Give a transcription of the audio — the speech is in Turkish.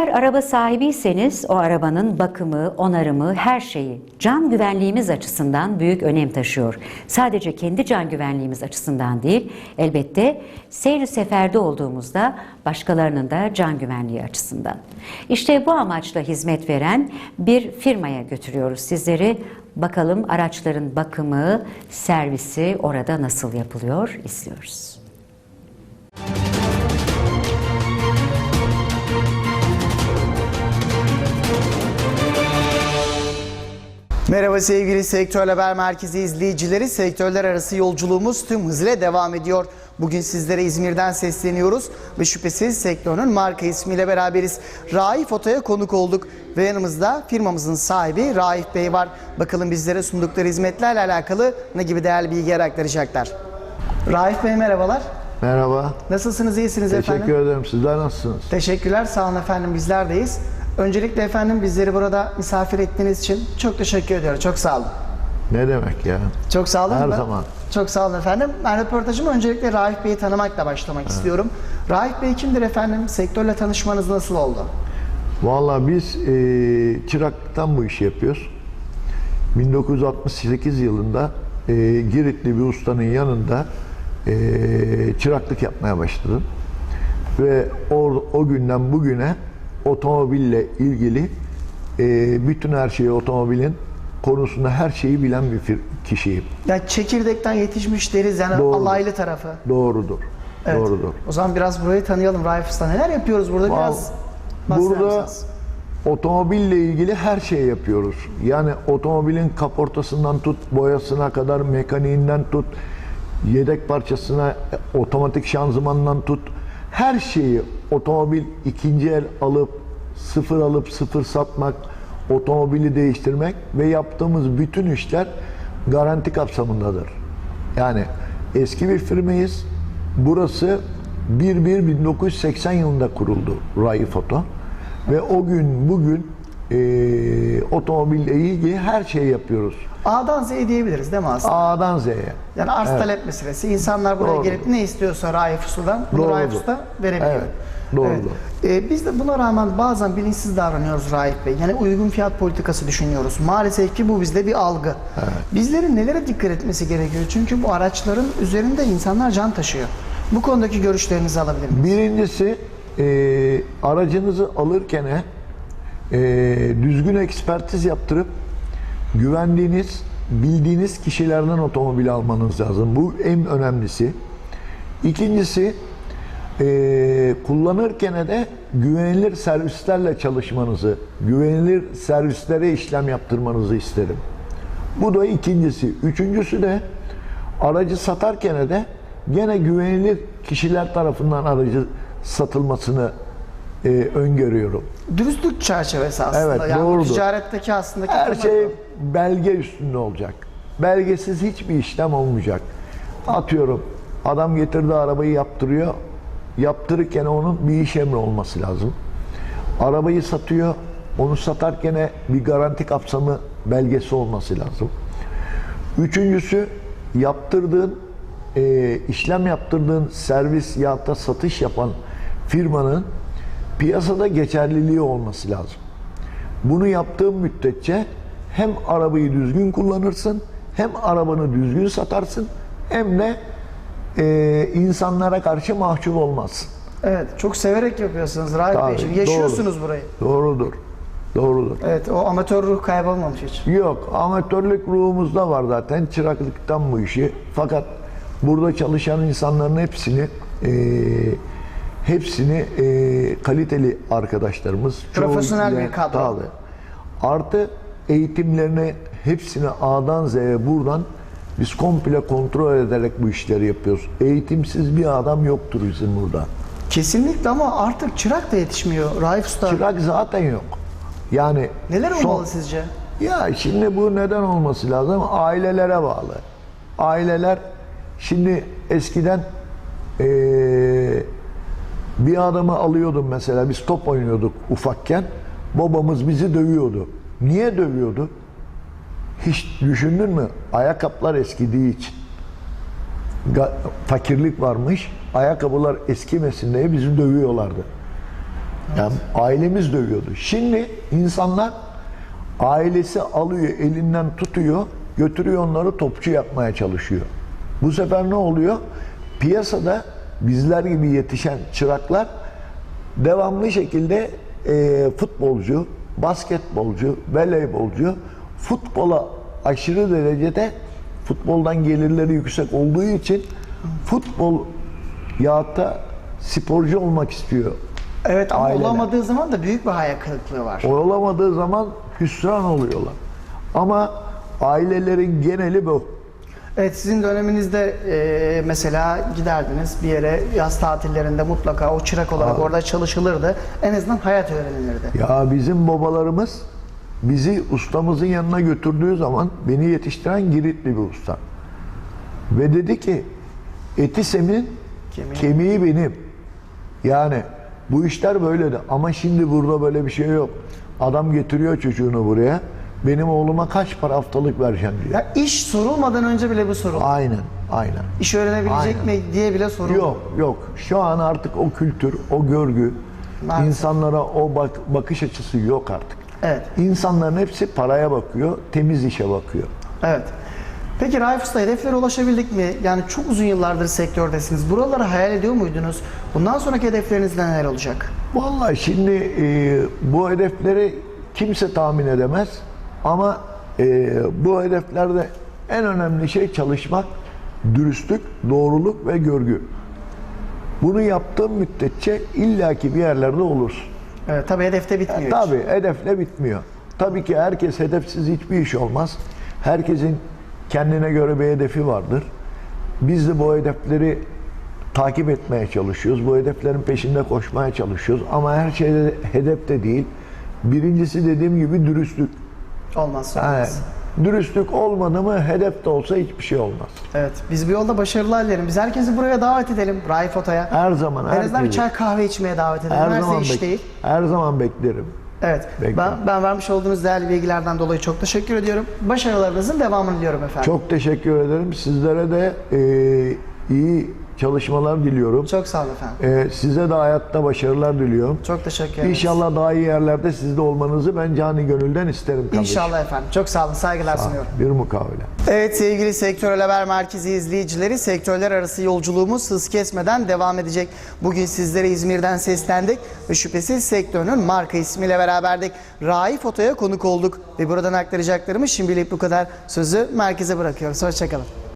Eğer araba sahibiyseniz o arabanın bakımı, onarımı, her şeyi can güvenliğimiz açısından büyük önem taşıyor. Sadece kendi can güvenliğimiz açısından değil, elbette seyir seferde olduğumuzda başkalarının da can güvenliği açısından. İşte bu amaçla hizmet veren bir firmaya götürüyoruz sizleri. Bakalım araçların bakımı, servisi orada nasıl yapılıyor izliyoruz. Merhaba sevgili Sektör Haber Merkezi izleyicileri. Sektörler arası yolculuğumuz tüm hızıyla devam ediyor. Bugün sizlere İzmir'den sesleniyoruz ve şüphesiz sektörün marka ismiyle beraberiz. Raif Oto'ya konuk olduk ve yanımızda firmamızın sahibi Raif Bey var. Bakalım bizlere sundukları hizmetlerle alakalı ne gibi değerli bilgiler aktaracaklar. Raif Bey merhabalar. Merhaba. Nasılsınız, iyisiniz Teşekkür efendim? ederim. Sizler nasılsınız? Teşekkürler, sağ olun efendim bizlerdeyiz. Öncelikle efendim bizleri burada misafir ettiğiniz için çok teşekkür ediyorum. Çok sağ olun. Ne demek ya? Çok sağ olun. Her Ben- zaman. Çok sağ olun efendim. Ben röportajıma öncelikle Raif Bey'i tanımakla başlamak istiyorum. Raif Bey kimdir efendim? Sektörle tanışmanız nasıl oldu? Vallahi biz e, çıraklıktan bu işi yapıyoruz. 1968 yılında e, Giritli bir ustanın yanında e, çıraklık yapmaya başladım. Ve o, o günden bugüne otomobille ilgili e, bütün her şeyi otomobilin konusunda her şeyi bilen bir kişiyim. Ya çekirdekten yetişmiş deriz yani Doğru. alaylı tarafı. Doğrudur. Evet. Doğrudur. O zaman biraz burayı tanıyalım Raif Usta. Neler yapıyoruz burada biraz bahseder Burada misiniz? otomobille ilgili her şeyi yapıyoruz. Yani otomobilin kaportasından tut, boyasına kadar, mekaniğinden tut, yedek parçasına, e, otomatik şanzımandan tut. Her şeyi otomobil ikinci el alıp, sıfır alıp sıfır satmak, otomobili değiştirmek ve yaptığımız bütün işler garanti kapsamındadır. Yani eski bir firmayız. Burası 1-1-1980 yılında kuruldu Raif Oto. Ve o gün bugün eee otomobille ilgili her şeyi yapıyoruz. A'dan Z'ye diyebiliriz değil mi aslında? A'dan Z'ye. Yani arz talep meselesi. İnsanlar buraya Doğru. gelip ne istiyorsa Raif Usta'dan bunu Doğrudur. Raif Usta verebiliyor. Evet, doğrudur. Ee, biz de buna rağmen bazen bilinçsiz davranıyoruz Raif Bey. Yani uygun fiyat politikası düşünüyoruz. Maalesef ki bu bizde bir algı. Bizlerin nelere dikkat etmesi gerekiyor? Çünkü bu araçların üzerinde insanlar can taşıyor. Bu konudaki görüşlerinizi alabilir miyim? Birincisi eee, aracınızı alırken eee, düzgün ekspertiz yaptırıp güvendiğiniz, bildiğiniz kişilerden otomobil almanız lazım. Bu en önemlisi. İkincisi eee, kullanırken de güvenilir servislerle çalışmanızı, güvenilir servislere işlem yaptırmanızı isterim. Bu da ikincisi. Üçüncüsü de aracı satarken de gene güvenilir kişiler tarafından aracı satılmasını e, öngörüyorum. Dürüstlük çerçevesi aslında. Evet, yani doğrudur. ticaretteki aslında Her şey belge üstünde olacak. Belgesiz hiçbir işlem olmayacak. Atıyorum adam getirdi arabayı yaptırıyor. Yaptırırken onun bir iş emri olması lazım. Arabayı satıyor. Onu satarken bir garanti kapsamı belgesi olması lazım. Üçüncüsü yaptırdığın, e, işlem yaptırdığın servis ya da satış yapan firmanın piyasada geçerliliği olması lazım. Bunu yaptığın müddetçe hem arabayı düzgün kullanırsın, hem arabanı düzgün satarsın, hem de e, insanlara karşı mahcup olmazsın. Evet, çok severek yapıyorsunuz Bey. Tabii, Şimdi yaşıyorsunuz doğru. burayı. Doğrudur. Doğrudur. Evet, o amatör ruh kaybolmamış hiç. Yok, amatörlük ruhumuzda var zaten. Çıraklıktan bu işi. Fakat burada çalışan insanların hepsini e, hepsini e, kaliteli arkadaşlarımız. Profesyonel bir kadro. Tabii. Artı eğitimlerini hepsini A'dan Z'ye buradan biz komple kontrol ederek bu işleri yapıyoruz. Eğitimsiz bir adam yoktur bizim burada. Kesinlikle ama artık çırak da yetişmiyor Raif Usta. Çırak zaten yok. Yani Neler son- olmalı sizce? Ya şimdi bu neden olması lazım? Ailelere bağlı. Aileler şimdi eskiden eee, bir adamı alıyordum mesela biz top oynuyorduk ufakken babamız bizi dövüyordu. Niye dövüyordu? Hiç düşündün mü? Ayakkabılar eskidiği için. Fakirlik varmış. Ayakkabılar eskimesin diye bizi dövüyorlardı. Yani ailemiz dövüyordu. Şimdi insanlar ailesi alıyor, elinden tutuyor, götürüyor onları topçu yapmaya çalışıyor. Bu sefer ne oluyor? Piyasada bizler gibi yetişen çıraklar devamlı şekilde e, futbolcu, basketbolcu, voleybolcu futbola aşırı derecede futboldan gelirleri yüksek olduğu için futbol yahut da sporcu olmak istiyor. Evet ama Aileler. olamadığı zaman da büyük bir hayal kırıklığı var. Olamadığı zaman hüsran oluyorlar. Ama ailelerin geneli bu. Evet sizin döneminizde e, mesela giderdiniz bir yere yaz tatillerinde mutlaka o çırak olarak orada çalışılırdı. En azından hayat öğrenilirdi. Ya bizim babalarımız bizi ustamızın yanına götürdüğü zaman beni yetiştiren Giritli bir usta. Ve dedi ki eti senin, Kemiği- kemiği benim. Yani bu işler böyledi ama şimdi burada böyle bir şey yok. Adam getiriyor çocuğunu buraya. Benim oğluma kaç para haftalık vereceğim diyor. Ya iş sorulmadan önce bile bu soruldu. Aynen, aynen. İş öğrenebilecek Aynen. mi diye bile soruldu. Yok yok. Şu an artık o kültür, o görgü, Maalesef. insanlara o bak- bakış açısı yok artık. Evet. İnsanların hepsi paraya bakıyor, temiz işe bakıyor. Evet. Peki Raif Usta hedeflere ulaşabildik mi? Yani çok uzun yıllardır sektördesiniz. Buraları hayal ediyor muydunuz? Bundan sonraki hedefleriniz neler olacak? Vallahi şimdi e, bu hedefleri kimse tahmin edemez ama e, bu hedeflerde en önemli şey çalışmak, dürüstlük, doğruluk ve görgü. Bunu yaptığın müddetçe illaki bir yerlerde olursun. Evet, tabii hedefte bitmiyor. hiç. Tabii hedefle bitmiyor. Tabii ki herkes hedefsiz hiçbir iş olmaz. Herkesin kendine göre bir hedefi vardır. Biz de bu hedefleri takip etmeye çalışıyoruz. Bu hedeflerin peşinde koşmaya çalışıyoruz. Ama her şeyde hedef de değil. Birincisi dediğim gibi dürüstlük. Olmazsa Yani olmaz. dürüstlük olmadı mı hedef de olsa hiçbir şey olmaz. Evet. Biz bu yolda başarılar dilerim. Biz herkesi buraya davet edelim. Raif Ota'ya. Her zaman En azından bir herkesi- çay kahve içmeye davet edelim. her Her zaman iş bek- değil. her zaman beklerim. Evet. Bekle. Ben, ben vermiş olduğunuz değerli bilgilerden dolayı çok teşekkür ediyorum. Başarılarınızın devamını diliyorum efendim. Çok teşekkür ederim. Sizlere de e, iyi çalışmalar diliyorum. Çok sağ olun efendim. E, size de hayatta başarılar diliyorum. Çok teşekkür ederim. İnşallah daha iyi yerlerde siz de olmanızı ben cani gönülden isterim kardeşim. İnşallah efendim. Çok sağ olun. Saygılar sunuyorum. Bir mukavele. Evet sevgili Sektörel Haber Merkezi izleyicileri sektörler arası yolculuğumuz hız kesmeden devam edecek. Bugün sizlere İzmir'den seslendik ve şüphesiz sektörün marka ismiyle beraberdik. Raif Oto'ya konuk olduk ve buradan aktaracaklarımız şimdilik bu kadar. Sözü merkeze bırakıyoruz. Hoşçakalın.